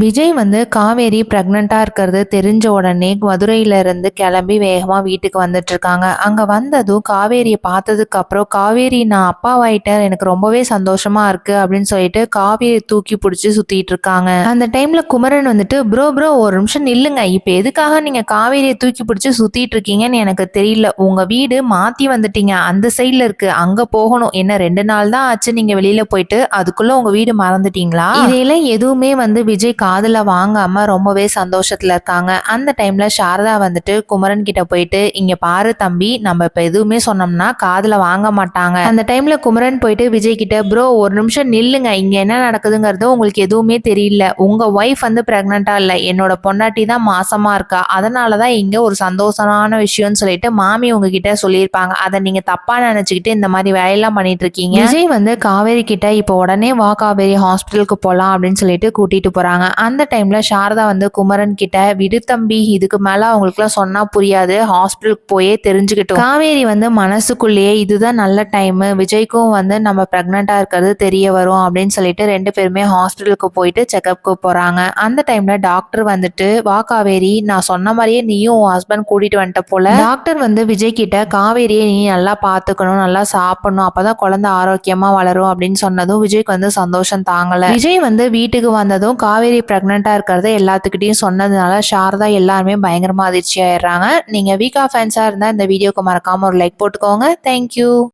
விஜய் வந்து காவேரி ப்ரெக்னெண்ட்டாக இருக்கிறது தெரிஞ்ச உடனே மதுரையிலேருந்து கிளம்பி வேகமாக வீட்டுக்கு வந்துட்டுருக்காங்க அங்கே வந்ததும் காவேரியை பார்த்ததுக்கப்புறம் காவேரி நான் அப்பாவாயிட்டேன். எனக்கு ரொம்பவே சந்தோஷமாக இருக்குது அப்படின்னு சொல்லிட்டு காவேரி தூக்கி பிடிச்சி சுற்றிட்டு இருக்காங்க. அந்த டைமில் குமரன் வந்துட்டு ப்ரோ ப்ரோ ஒரு நிமிஷம் நில்லுங்க. இப்போ எதுக்காக நீங்கள் காவேரியை தூக்கி பிடிச்சி சுற்றிட்டு இருக்கீங்கன்னு எனக்கு தெரியல. உங்கள் வீடு மாற்றி வந்துட்டீங்க. அந்த சைடில் இருக்குது அங்கே போகணும். என்ன ரெண்டு நாள் தான் ஆச்சு நீங்கள் வெளியில் போயிட்டு? அதுக்குள்ளே உங்கள் வீடு மறந்துட்டீங்களா? இதையெல்லாம் எதுவுமே வந்து விஜய் காதில் வாங்காமல் ரொம்பவே சந்தோஷத்தில் இருக்காங்க. அந்த டைமில் சாரதா வந்துட்டு குமரன் கிட்ட போயிட்டு இங்கே பாரு தம்பி நம்ம இப்போ எதுவுமே சொன்னோம்னா காதில் வாங்க மாட்டாங்க. அந்த டைமில் குமரன் போயிட்டு விஜய் கிட்ட ப்ரோ ஒரு நிமிஷம் நில்லுங்க. இங்கே என்ன நடக்குதுங்கிறது உங்களுக்கு எதுவுமே தெரியல. உங்கள் ஒய்ஃப் வந்து ப்ரெக்னெண்ட்டாக இல்லை. என்னோட பொண்டாட்டி தான் மாசமாக இருக்கா. அதனாலதான் இங்கே ஒரு சந்தோஷமான விஷயம்னு சொல்லிட்டு மாமி உங்ககிட்ட சொல்லியிருப்பாங்க. அதை நீங்கள் தப்பாக நினச்சிக்கிட்டு இந்த மாதிரி வேலையெல்லாம் பண்ணிட்டு இருக்கீங்க. விஜய் வந்து காவேரி கிட்ட இப்போ உடனே வா காவேரி ஹாஸ்பிட்டலுக்கு போகலாம் அப்படின்னு சொல்லிட்டு கூட்டிகிட்டு போகிறாங்க அந்த டைம்ல சாரதா வந்து குமரன் கிட்ட விடு தம்பி இதுக்கு மேல அவங்களுக்குலாம் சொன்னா புரியாது. ஹாஸ்பிட்டலுக்கு போயே தெரிஞ்சுக்கிட்டோம். காவேரி வந்து மனசுக்குள்ளேயே இதுதான் நல்ல டைம் விஜய்க்கும் வந்து நம்ம பிரெக்னெண்டா இருக்கிறது தெரிய வரும் அப்படின்னு சொல்லிட்டு ரெண்டு பேருமே ஹாஸ்பிட்டலுக்கு போயிட்டு செக்அப்க்கு போறாங்க. அந்த டைம்ல டாக்டர் வந்துட்டு வா காவேரி நான் சொன்ன மாதிரியே நீயும் உன் ஹஸ்பண்ட் கூட்டிட்டு வந்துட்ட போல. டாக்டர் வந்து விஜய் கிட்ட காவேரியை நீ நல்லா பாத்துக்கணும் நல்லா சாப்பிடணும். அப்பதான் குழந்தை ஆரோக்கியமா வளரும் அப்படின்னு சொன்னதும் விஜய்க்கு வந்து சந்தோஷம் தாங்கல. விஜய் வந்து வீட்டுக்கு வந்ததும் காவேரி ப்ரெக்னெண்ட்டாக இருக்கிறத எல்லாத்துக்கிட்டையும் சொன்னதுனால ஷாரதா எல்லாருமே பயங்கரமாக அதிர்ச்சி ஆயிடுறாங்க நீங்கள் வீக்கா ஃபேன்ஸாக இருந்தால் இந்த வீடியோக்கு மறக்காமல் ஒரு லைக் போட்டுக்கோங்க. தேங்க்யூ